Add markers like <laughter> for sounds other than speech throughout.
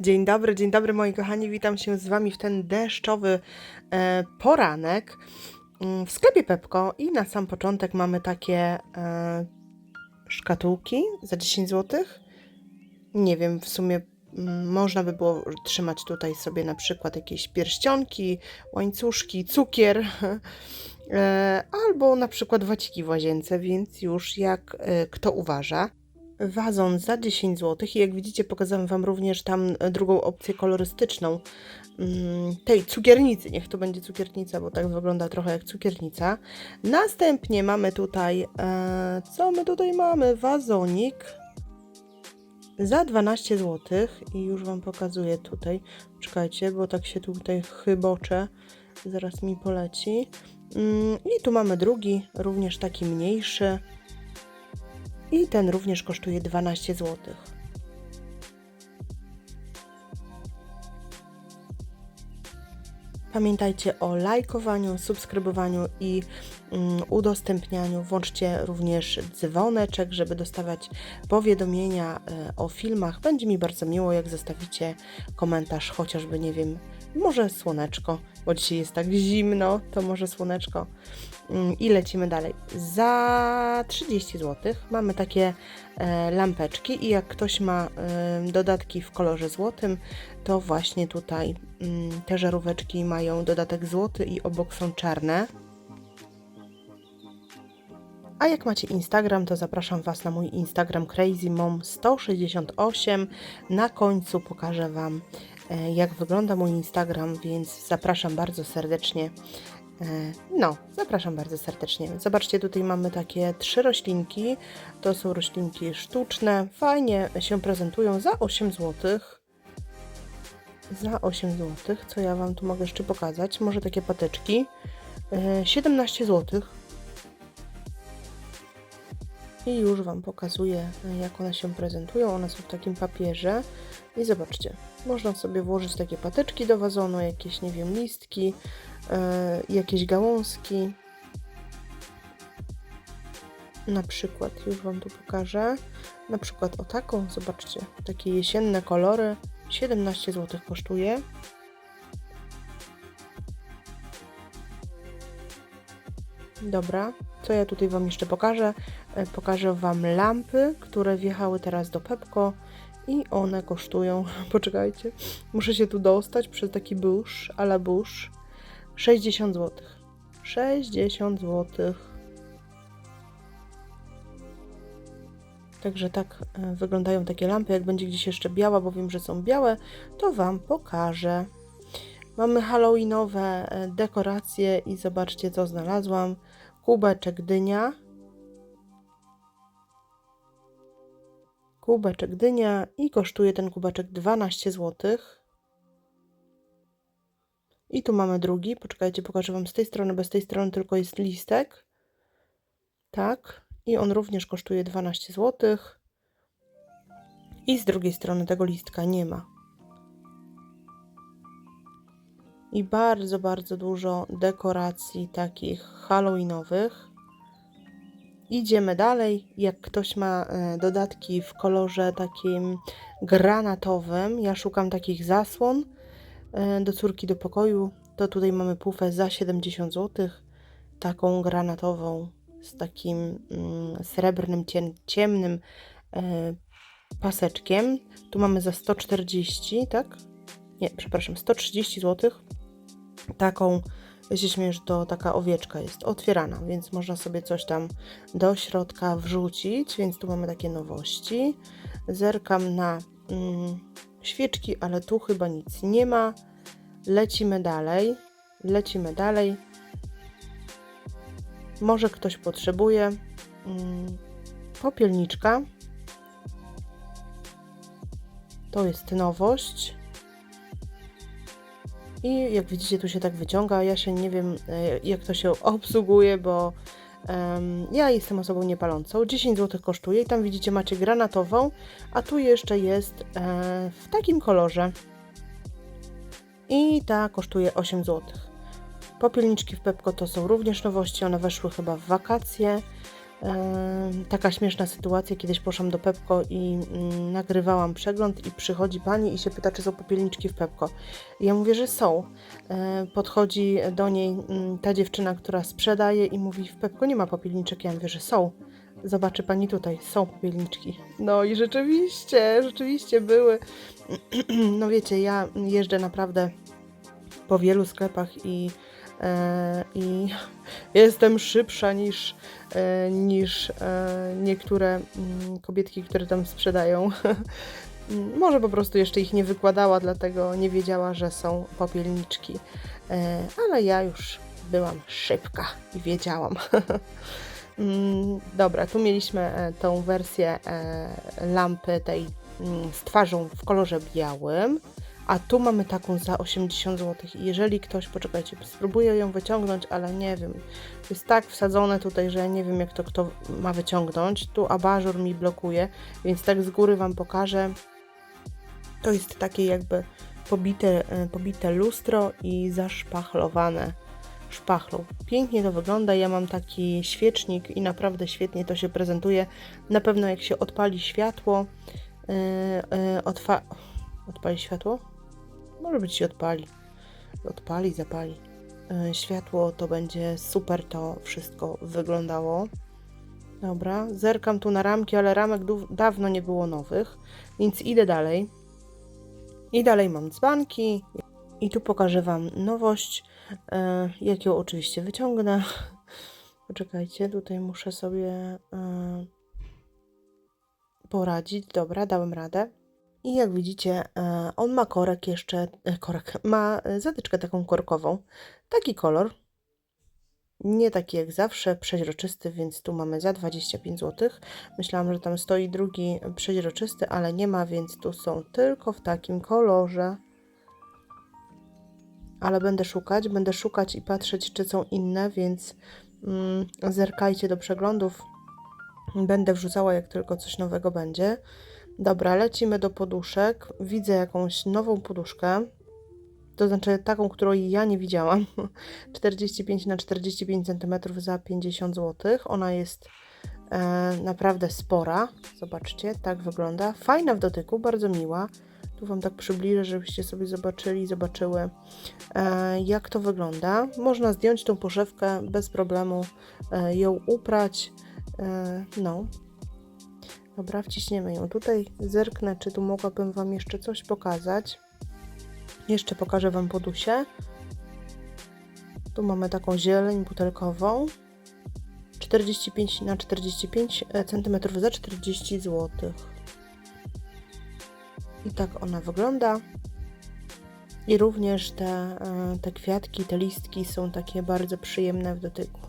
Dzień dobry, dzień dobry moi kochani, witam się z Wami w ten deszczowy e, poranek mm, w sklepie Pepko i na sam początek mamy takie e, szkatułki za 10 zł. Nie wiem, w sumie mm, można by było trzymać tutaj sobie na przykład jakieś pierścionki, łańcuszki, cukier <laughs> e, albo na przykład waciki w łazience, więc już jak e, kto uważa wazon za 10 zł i jak widzicie pokazałam Wam również tam drugą opcję kolorystyczną mm, tej cukiernicy, niech to będzie cukiernica, bo tak wygląda trochę jak cukiernica. Następnie mamy tutaj, e, co my tutaj mamy? Wazonik za 12 zł i już Wam pokazuję tutaj, czekajcie, bo tak się tutaj chybocze, zaraz mi poleci. Mm, I tu mamy drugi, również taki mniejszy, i ten również kosztuje 12 zł. Pamiętajcie o lajkowaniu, subskrybowaniu i mm, udostępnianiu. Włączcie również dzwoneczek, żeby dostawać powiadomienia e, o filmach. Będzie mi bardzo miło, jak zostawicie komentarz, chociażby, nie wiem, może słoneczko, bo dzisiaj jest tak zimno, to może słoneczko. Mm, I lecimy dalej. Za 30 zł mamy takie e, lampeczki i jak ktoś ma e, dodatki w kolorze złotym, to właśnie tutaj mm, te żaróweczki mają dodatek złoty i obok są czarne. A jak macie Instagram, to zapraszam Was na mój Instagram CrazyMom168. Na końcu pokażę Wam, e, jak wygląda mój Instagram, więc zapraszam bardzo serdecznie. E, No, zapraszam bardzo serdecznie. Zobaczcie, tutaj mamy takie trzy roślinki. To są roślinki sztuczne. Fajnie się prezentują za 8 zł. Za 8 zł. Co ja Wam tu mogę jeszcze pokazać? Może takie patyczki. E, 17 zł. I już Wam pokazuję, jak one się prezentują. One są w takim papierze. I zobaczcie, można sobie włożyć takie patyczki do wazonu, jakieś, nie wiem, listki, e, jakieś gałązki. Na przykład, już Wam tu pokażę. Na przykład o taką, zobaczcie, takie jesienne kolory. 17 zł kosztuje. Dobra, co ja tutaj Wam jeszcze pokażę? E, Pokażę Wam lampy, które wjechały teraz do Pepko i one kosztują, <laughs> poczekajcie, muszę się tu dostać przez taki bush, a la bush, 60 zł. 60 zł. Także tak e, wyglądają takie lampy. Jak będzie gdzieś jeszcze biała, bo wiem, że są białe, to Wam pokażę. Mamy halloweenowe e, dekoracje i zobaczcie, co znalazłam. Kubeczek dynia. Kubeczek dynia i kosztuje ten kubeczek 12 zł. I tu mamy drugi. Poczekajcie, pokażę Wam z tej strony, bo z tej strony tylko jest listek. Tak. I on również kosztuje 12 zł. I z drugiej strony tego listka nie ma. I bardzo, bardzo dużo dekoracji takich halloweenowych. Idziemy dalej. Jak ktoś ma e, dodatki w kolorze takim granatowym, ja szukam takich zasłon e, do córki do pokoju, to tutaj mamy pufę za 70 zł. Taką granatową z takim mm, srebrnym, ciem, ciemnym e, paseczkiem. Tu mamy za 140, tak? Nie, przepraszam, 130 zł. Taką, się że to taka owieczka jest otwierana, więc można sobie coś tam do środka wrzucić, więc tu mamy takie nowości. Zerkam na mm, świeczki, ale tu chyba nic nie ma. Lecimy dalej. Lecimy dalej. Może ktoś potrzebuje mm, popielniczka. To jest nowość. I jak widzicie, tu się tak wyciąga. Ja się nie wiem, e, jak to się obsługuje, bo em, ja jestem osobą niepalącą. 10 zł kosztuje i tam widzicie, macie granatową, a tu jeszcze jest e, w takim kolorze. I ta kosztuje 8 zł. Popielniczki w Pepko to są również nowości, one weszły chyba w wakacje. Taka śmieszna sytuacja, kiedyś poszłam do Pepko i mm, nagrywałam przegląd i przychodzi pani i się pyta, czy są popielniczki w Pepko. I ja mówię, że są. E, podchodzi do niej mm, ta dziewczyna, która sprzedaje i mówi, w Pepko nie ma popielniczek. Ja mówię, że są. Zobaczy pani tutaj, są popielniczki. No i rzeczywiście, rzeczywiście były. <clears throat> No wiecie, ja jeżdżę naprawdę po wielu sklepach i, i jestem szybsza niż, e, niż e, niektóre mm, kobietki, które tam sprzedają. <laughs> Może po prostu jeszcze ich nie wykładała, dlatego nie wiedziała, że są popielniczki. E, ale ja już byłam szybka i wiedziałam. <laughs> Mm, Dobra, tu mieliśmy e, tą wersję e, lampy tej mm, z twarzą w kolorze białym, a tu mamy taką za 80 zł. Jeżeli ktoś, poczekajcie, spróbuję ją wyciągnąć, ale nie wiem, jest tak wsadzone tutaj, że nie wiem jak to kto ma wyciągnąć. Tu abażur mi blokuje, więc tak z góry Wam pokażę. To jest takie jakby pobite, e, pobite lustro i zaszpachlowane szpachlą. Pięknie to wygląda. Ja mam taki świecznik i naprawdę świetnie to się prezentuje. Na pewno jak się odpali światło, yy, yy, odpali światło? Może być się odpali. Odpali, zapali. Yy, światło to będzie super to wszystko wyglądało. Dobra, zerkam tu na ramki, ale ramek dawno nie było nowych, więc idę dalej. I dalej mam dzbanki. I tu pokażę Wam nowość, e, jak ją oczywiście wyciągnę. <laughs> Poczekajcie, tutaj muszę sobie e, poradzić. Dobra, dałem radę. I jak widzicie, e, on ma korek jeszcze, e, korek, ma zatyczkę taką korkową. Taki kolor. Nie taki jak zawsze, przeźroczysty, więc tu mamy za 25 zł. Myślałam, że tam stoi drugi przeźroczysty, ale nie ma, więc tu są tylko w takim kolorze ale będę szukać, będę szukać i patrzeć, czy są inne, więc mm, zerkajcie do przeglądów. Będę wrzucała, jak tylko coś nowego będzie. Dobra, lecimy do poduszek. Widzę jakąś nową poduszkę. To znaczy taką, którą ja nie widziałam. <laughs> 45 na 45 cm za 50 zł. Ona jest e, naprawdę spora. Zobaczcie, tak wygląda. Fajna w dotyku, bardzo miła. Tu Wam tak przybliżę, żebyście sobie zobaczyli, zobaczyły e, jak to wygląda. Można zdjąć tą poszewkę bez problemu, e, ją uprać. E, no. Dobra, wciśniemy ją tutaj. Zerknę, czy tu mogłabym Wam jeszcze coś pokazać. Jeszcze pokażę Wam podusie. Tu mamy taką zieleń butelkową. 45 na 45 cm za 40 zł. I tak ona wygląda. I również te, e, te kwiatki, te listki są takie bardzo przyjemne w dotyku.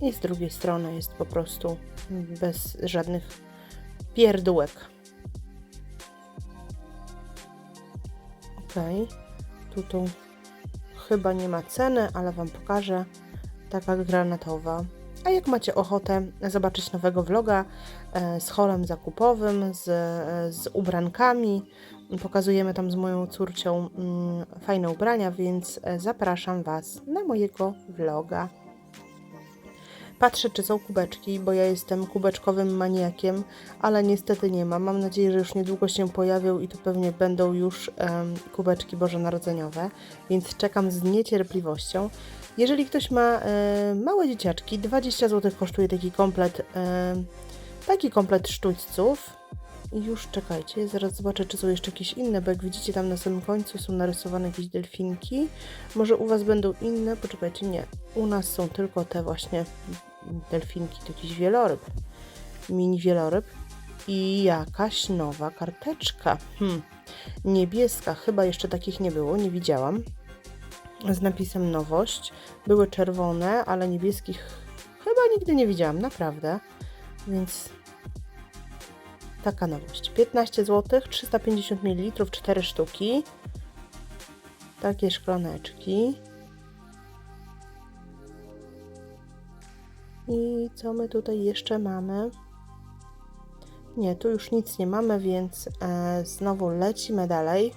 I z drugiej strony jest po prostu bez żadnych pierdółek. Ok, tu, tu chyba nie ma ceny, ale Wam pokażę. Taka granatowa. A jak macie ochotę zobaczyć nowego vloga e, z holem zakupowym, z, e, z ubrankami, pokazujemy tam z moją córcią mm, fajne ubrania, więc e, zapraszam Was na mojego vloga. Patrzę, czy są kubeczki, bo ja jestem kubeczkowym maniakiem, ale niestety nie ma. Mam nadzieję, że już niedługo się pojawią i to pewnie będą już um, kubeczki bożonarodzeniowe, więc czekam z niecierpliwością. Jeżeli ktoś ma e, małe dzieciaczki, 20 zł kosztuje taki komplet, e, taki komplet sztućców. I już czekajcie, zaraz zobaczę, czy są jeszcze jakieś inne, bo jak widzicie tam na samym końcu są narysowane jakieś delfinki. Może u Was będą inne? Poczekajcie, nie. U nas są tylko te właśnie delfinki, to jakiś wieloryb. Mini wieloryb. I jakaś nowa karteczka. Hmm. Niebieska, chyba jeszcze takich nie było, nie widziałam z napisem nowość. Były czerwone, ale niebieskich chyba nigdy nie widziałam, naprawdę. Więc taka nowość. 15 zł, 350 ml, 4 sztuki. Takie szklaneczki. I co my tutaj jeszcze mamy? Nie, tu już nic nie mamy, więc e, znowu lecimy dalej.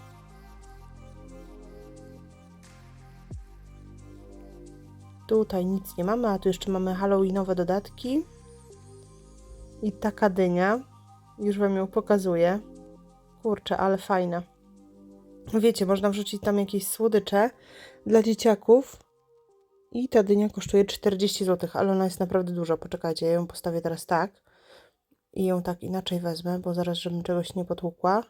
Tutaj nic nie mamy, a tu jeszcze mamy halloweenowe dodatki. I taka dynia. Już Wam ją pokazuję. Kurczę, ale fajna. Wiecie, można wrzucić tam jakieś słodycze dla dzieciaków. I ta dynia kosztuje 40 zł, ale ona jest naprawdę duża. Poczekajcie, ja ją postawię teraz tak. I ją tak inaczej wezmę, bo zaraz, żebym czegoś nie potłukła.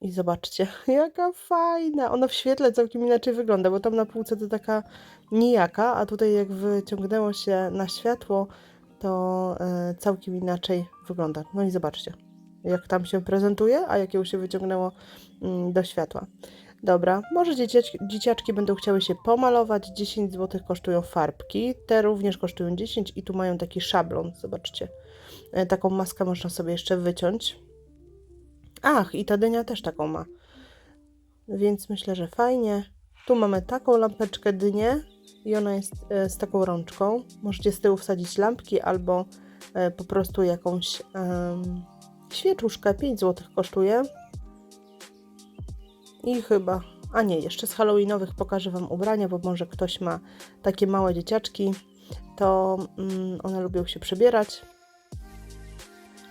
I zobaczcie, <laughs> jaka fajna. Ona w świetle całkiem inaczej wygląda, bo tam na półce to taka nijaka, a tutaj jak wyciągnęło się na światło, to e, całkiem inaczej wygląda. No i zobaczcie, jak tam się prezentuje, a jak ją się wyciągnęło mm, do światła. Dobra, może dzieciaczki, dzieciaczki będą chciały się pomalować. 10 zł kosztują farbki. Te również kosztują 10 i tu mają taki szablon. Zobaczcie. E, Taką maskę można sobie jeszcze wyciąć. Ach, i ta dynia też taką ma. Więc myślę, że fajnie. Tu mamy taką lampeczkę dynię i ona jest e, z taką rączką. Możecie z tyłu wsadzić lampki albo e, po prostu jakąś świeczuszkę. 5 zł kosztuje. I chyba, a nie, jeszcze z halloweenowych pokażę Wam ubrania, bo może ktoś ma takie małe dzieciaczki, to mm, one lubią się przebierać.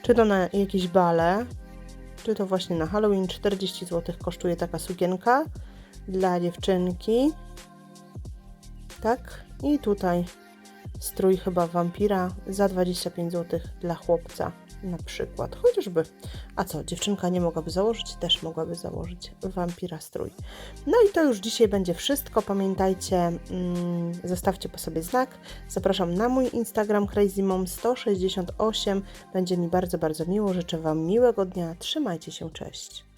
Czy to na jakieś bale, czy to właśnie na Halloween 40 zł kosztuje taka sukienka dla dziewczynki. Tak, i tutaj strój chyba wampira za 25 zł dla chłopca na przykład, chociażby. A co, dziewczynka nie mogłaby założyć? Też mogłaby założyć wampira strój. No i to już dzisiaj będzie wszystko. Pamiętajcie, mm, zostawcie po sobie znak. Zapraszam na mój Instagram CrazyMom168. Będzie mi bardzo, bardzo miło. Życzę Wam miłego dnia. Trzymajcie się, cześć.